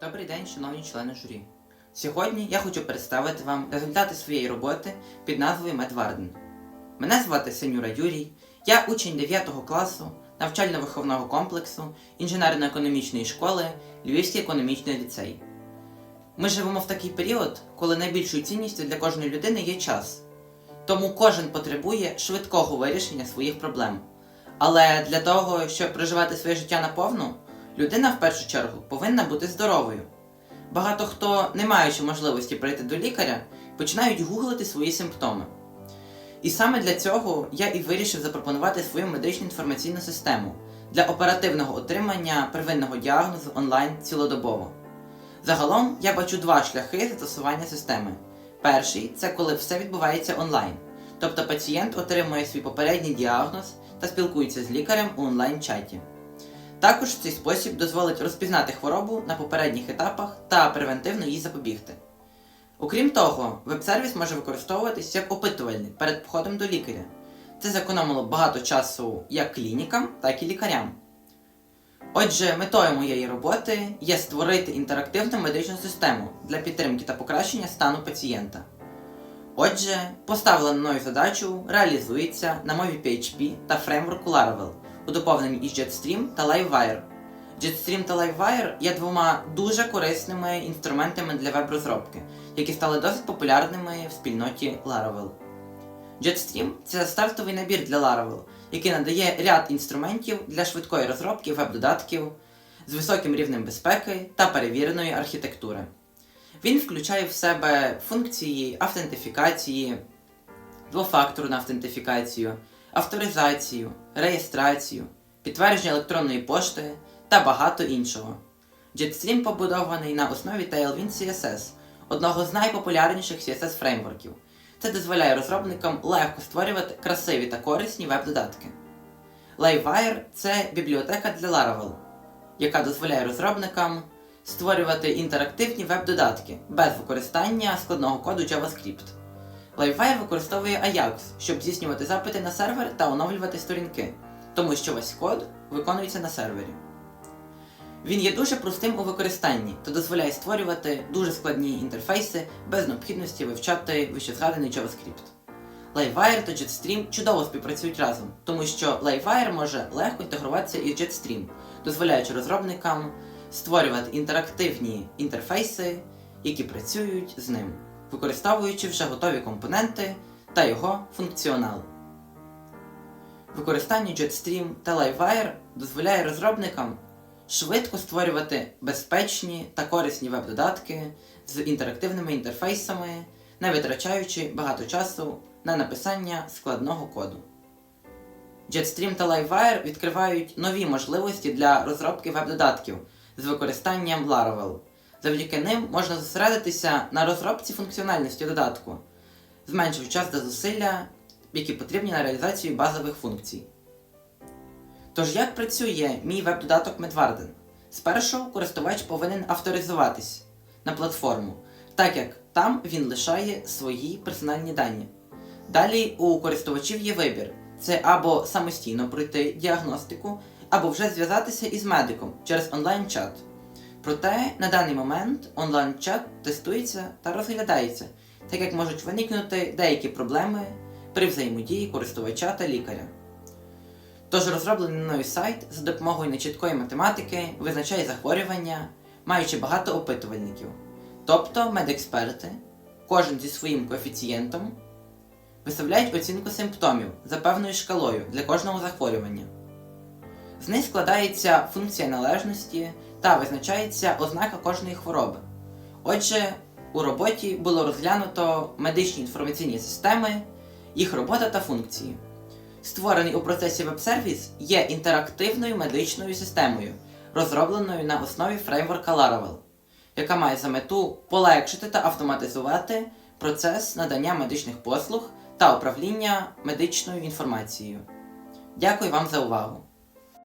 Добрий день, шановні члени журі. Сьогодні я хочу представити вам результати своєї роботи під назвою Медварден. Мене звати Сенюра Юрій, я учень 9 класу навчально-виховного комплексу інженерно-економічної школи Львівський економічний ліцей. Ми живемо в такий період, коли найбільшою цінністю для кожної людини є час. Тому кожен потребує швидкого вирішення своїх проблем. Але для того, щоб проживати своє життя наповну, людина в першу чергу повинна бути здоровою. Багато хто, не маючи можливості прийти до лікаря, починають гуглити свої симптоми. І саме для цього я і вирішив запропонувати свою медичну інформаційну систему для оперативного отримання первинного діагнозу онлайн цілодобово. Загалом я бачу два шляхи застосування системи. Перший це коли все відбувається онлайн, тобто пацієнт отримує свій попередній діагноз та спілкується з лікарем у онлайн-чаті. Також цей спосіб дозволить розпізнати хворобу на попередніх етапах та превентивно їй запобігти. Окрім того, веб-сервіс може використовуватись як опитувальник перед походом до лікаря. Це зекономило багато часу як клінікам, так і лікарям. Отже, метою моєї роботи є створити інтерактивну медичну систему для підтримки та покращення стану пацієнта. Отже, поставлена мною задачу реалізується на мові PHP та фреймворку Laravel доповненні із Jetstream та Livewire. Jetstream та Livewire є двома дуже корисними інструментами для веб-розробки, які стали досить популярними в спільноті Laravel. Jetstream це стартовий набір для Laravel, який надає ряд інструментів для швидкої розробки веб-додатків з високим рівнем безпеки та перевіреної архітектури. Він включає в себе функції автентифікації, двофакторну автентифікацію, авторизацію, реєстрацію, підтвердження електронної пошти та багато іншого. Jetstream побудований на основі Tailwind CSS, одного з найпопулярніших CSS фреймворків. Це дозволяє розробникам легко створювати красиві та корисні веб-додатки. Livewire це бібліотека для Laravel, яка дозволяє розробникам створювати інтерактивні веб-додатки без використання складного коду JavaScript. Livewire використовує Ajax, щоб здійснювати запити на сервер та оновлювати сторінки, тому що весь код виконується на сервері. Він є дуже простим у використанні та дозволяє створювати дуже складні інтерфейси без необхідності вивчати вищезгаданий JavaScript. Livewire та Jetstream чудово співпрацюють разом, тому що Livewire може легко інтегруватися із Jetstream, дозволяючи розробникам створювати інтерактивні інтерфейси, які працюють з ним, використовуючи вже готові компоненти та його функціонал. Використання Jetstream та Livewire дозволяє розробникам швидко створювати безпечні та корисні веб-додатки з інтерактивними інтерфейсами, не витрачаючи багато часу на написання складного коду. Jetstream та Livewire відкривають нові можливості для розробки веб-додатків з використанням Laravel. Завдяки ним можна зосередитися на розробці функціональності додатку, зменшивши час та зусилля, які потрібні на реалізацію базових функцій. Тож як працює мій веб-додаток Medwarden? Спершу користувач повинен авторизуватись на платформу, так як там він лишає свої персональні дані. Далі у користувачів є вибір: це або самостійно пройти діагностику, або вже зв'язатися із медиком через онлайн-чат. Проте на даний момент онлайн-чат тестується та розглядається, так як можуть виникнути деякі проблеми при взаємодії користувача та лікаря. Тож розроблений мною сайт за допомогою нечіткої математики визначає захворювання, маючи багато опитувальників. Тобто медексперти, кожен зі своїм коефіцієнтом, виставляють оцінку симптомів за певною шкалою для кожного захворювання. З них складається функція належності та визначається ознака кожної хвороби. Отже, у роботі було розглянуто медичні інформаційні системи, їх робота та функції. Створений у процесі веб-сервіс є інтерактивною медичною системою, розробленою на основі фреймворка Laravel, яка має за мету полегшити та автоматизувати процес надання медичних послуг та управління медичною інформацією. Дякую вам за увагу!